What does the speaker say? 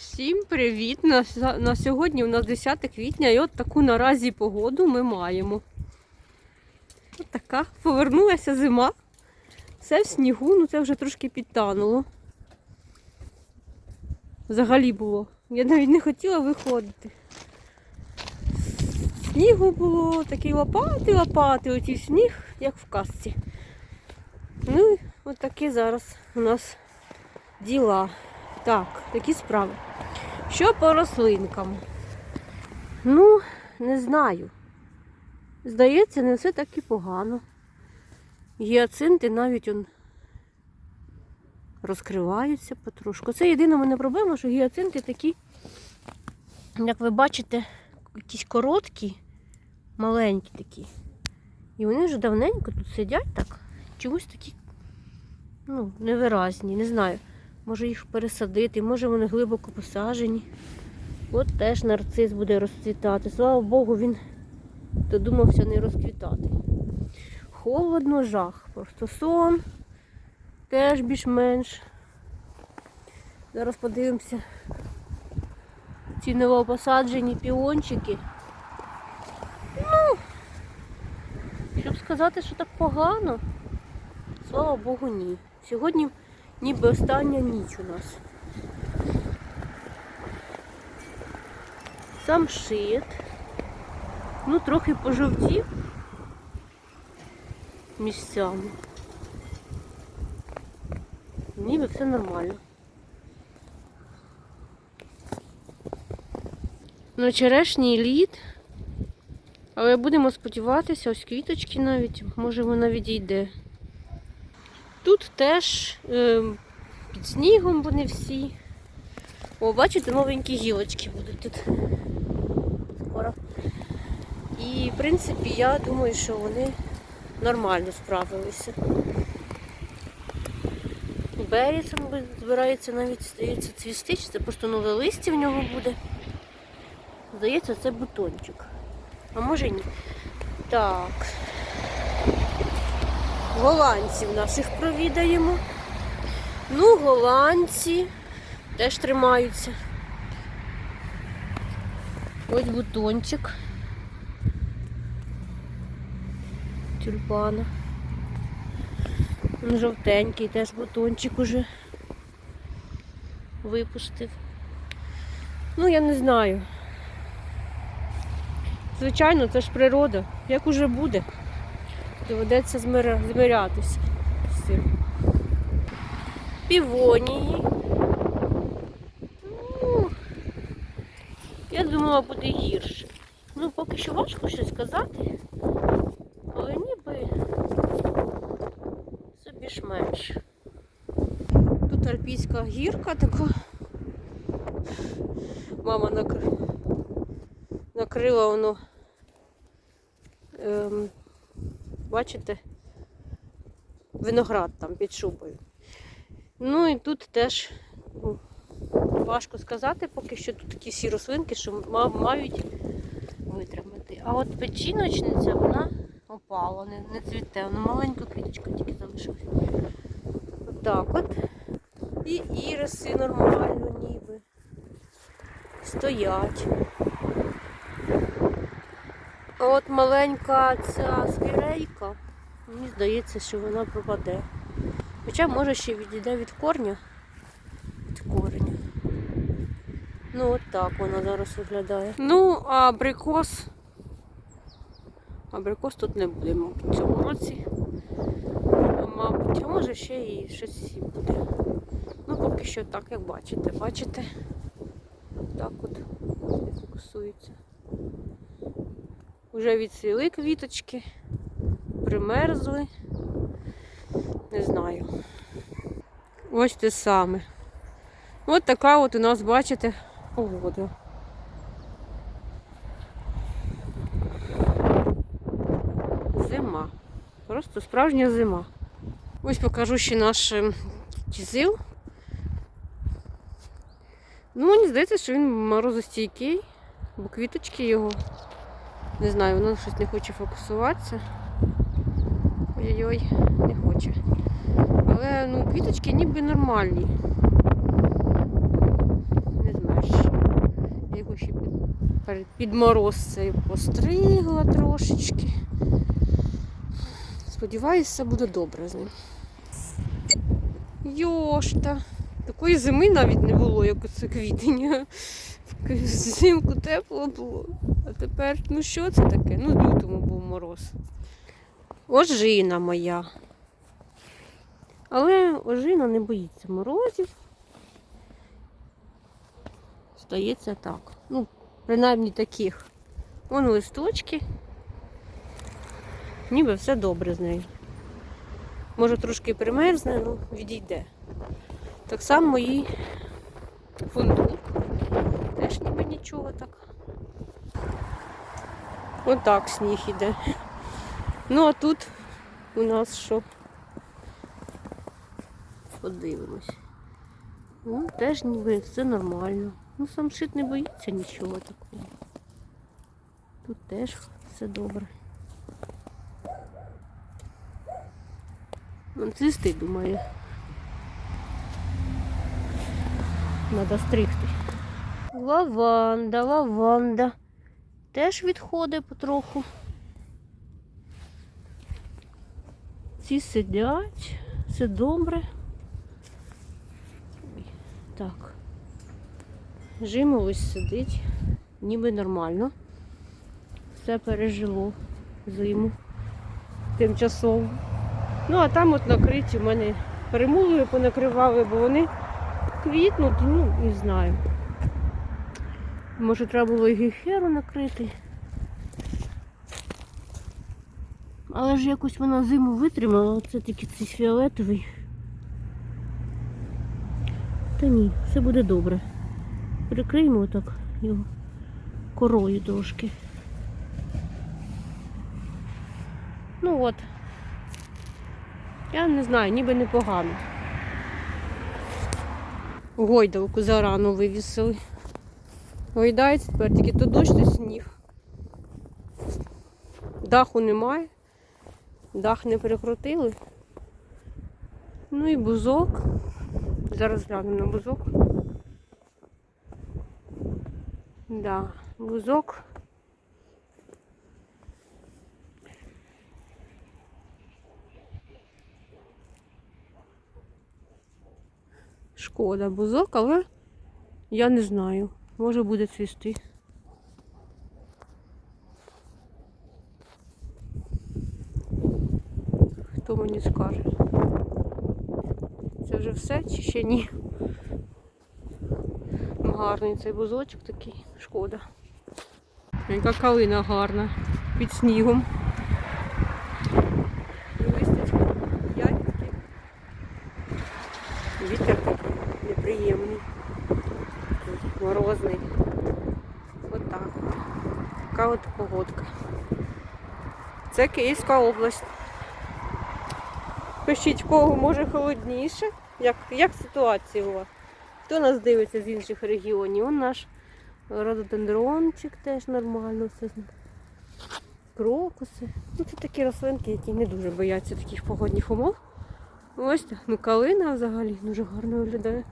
Всім привіт! На, на сьогодні у нас 10 квітня і от таку наразі погоду ми маємо. От така. Повернулася зима. Все в снігу, ну це вже трошки підтануло. Взагалі було. Я навіть не хотіла виходити. Снігу було, такий лопати, лопати, оті сніг, як в казці. Ну, от такі зараз у нас діла. Так, такі справи. Що по рослинкам? Ну, не знаю. Здається, не все так і погано. Гіацинти навіть он розкриваються потрошку. Це єдина мене проблема, що гіацинти такі, як ви бачите, якісь короткі, маленькі такі. І вони вже давненько тут сидять так, чомусь такі, ну, невиразні, не знаю. Може їх пересадити, може вони глибоко посаджені. От теж нарцис буде розцвітати. Слава Богу, він додумався не розквітати. Холодно, жах. Просто сон теж більш-менш. Зараз подивимося. Ці новопосаджені піончики. Ну, щоб сказати, що так погано, слава Богу, ні. Сьогодні ніби остання ніч у нас. Сам шит. Ну, трохи пожовтів місцями. Ніби все нормально. На черешній лід. Але будемо сподіватися, ось квіточки навіть, може вона відійде. Тут теж е, під снігом вони всі. О, бачите, новенькі гілочки будуть тут. Скоро. І, в принципі, я думаю, що вони нормально справилися. Беріс збирається навіть, здається, цвісти, чи це просто нове листя в нього буде. Здається, це бутончик. А може ні. Так. Голландців наших провідаємо. Ну, голландці теж тримаються. Ось бутончик. Тюльпана. Він Жовтенький теж бутончик уже випустив. Ну, я не знаю. Звичайно, це ж природа. Як уже буде, доведеться змиря- змирятися з цим. Півонії. Ну, я думала, буде гірше. Ну, поки що важко щось сказати, але ніби все більш-менш. Тут альпійська гірка така. Мама накрила воно, ем, бачите, виноград там під шубою. Ну і тут теж ну, важко сказати, поки що тут такі всі рослинки, що мають витримати. А от печіночниця, вона опала, не, не цвіте, вона маленька квіточка тільки залишилась. Отак от. І іриси нормально ніби. Стоять. От маленька ця спірейка, мені здається, що вона пропаде. Хоча може ще відійде від корня. Від кореня. Ну от так вона зараз виглядає. Ну, а абрикос. Абрикос тут не буде, мабуть, в цьому році. Мабуть, а може ще і щось буде. Ну, поки що так, як бачите. Бачите? Так от фокусується. Уже відцвіли квіточки, примерзли. Не знаю. Ось те саме. Ось така от у нас, бачите, погода. Зима. Просто справжня зима. Ось покажу ще наш ем, кізил. Ну, мені здається, що він морозостійкий, бо квіточки його. Не знаю, воно щось не хоче фокусуватися. Ой-ой-ой, не хоче. Але ну, квіточки ніби нормальні. Не змерзли. перед- під мороз цей постригла трошечки. Сподіваюся, буде добре з ним. Йошта. Такої зими навіть не було, як оце квітень. Взимку тепло було. А тепер, ну що це таке? Ну, в лютому був мороз. Ожина моя. Але ожина не боїться морозів. Стається так. Ну, принаймні таких. Вон листочки. Ніби все добре з нею. Може трошки примерзне, ну відійде. Так само і фундук. Теж ніби нічого так. Отак сніг іде. Ну а тут у нас що? Подивимось. Ну, теж ніби все нормально. Ну, сам шит не боїться нічого такого. Тут теж все добре. Цвісти, думаю. Надо стригти. Лаванда, лаванда. Теж відходить потроху. Ці сидять, все добре. Так. Жимо ось сидить, ніби нормально. Все пережило зиму тимчасово. Ну, а там от накриті в мене перемулою понакривали, бо вони квітнуть, ну, не знаю. Може, треба було і гіхеру накрити. Але ж якось вона зиму витримала, оце тільки цей фіолетовий. Та ні, все буде добре. Прикриємо отак його корою трошки. Ну от. Я не знаю, ніби непогано. Гойдалку зарано вивісили. Гойдається тепер тільки то дощ, то сніг. Даху немає. Дах не перекрутили. Ну і бузок. Зараз глянемо на бузок. Да, бузок. Шкода бузок, але я не знаю. Може буде цвісти. Хто мені скаже? Це вже все чи ще ні? Ну, Гарний цей бузочок такий, шкода. Яка калина гарна під снігом. І листячко ягідки. Вітер такий неприємний. Такий Морозний. Отак. От така от погодка. Це Київська область. Пишіть, кого може холодніше. Як, як ситуація у вас? Хто нас дивиться з інших регіонів? Он наш рододендрончик теж нормально все. Крокуси. Ну, це такі рослинки, які не дуже бояться таких погодних умов. Ось так. Ну калина взагалі дуже гарно виглядає.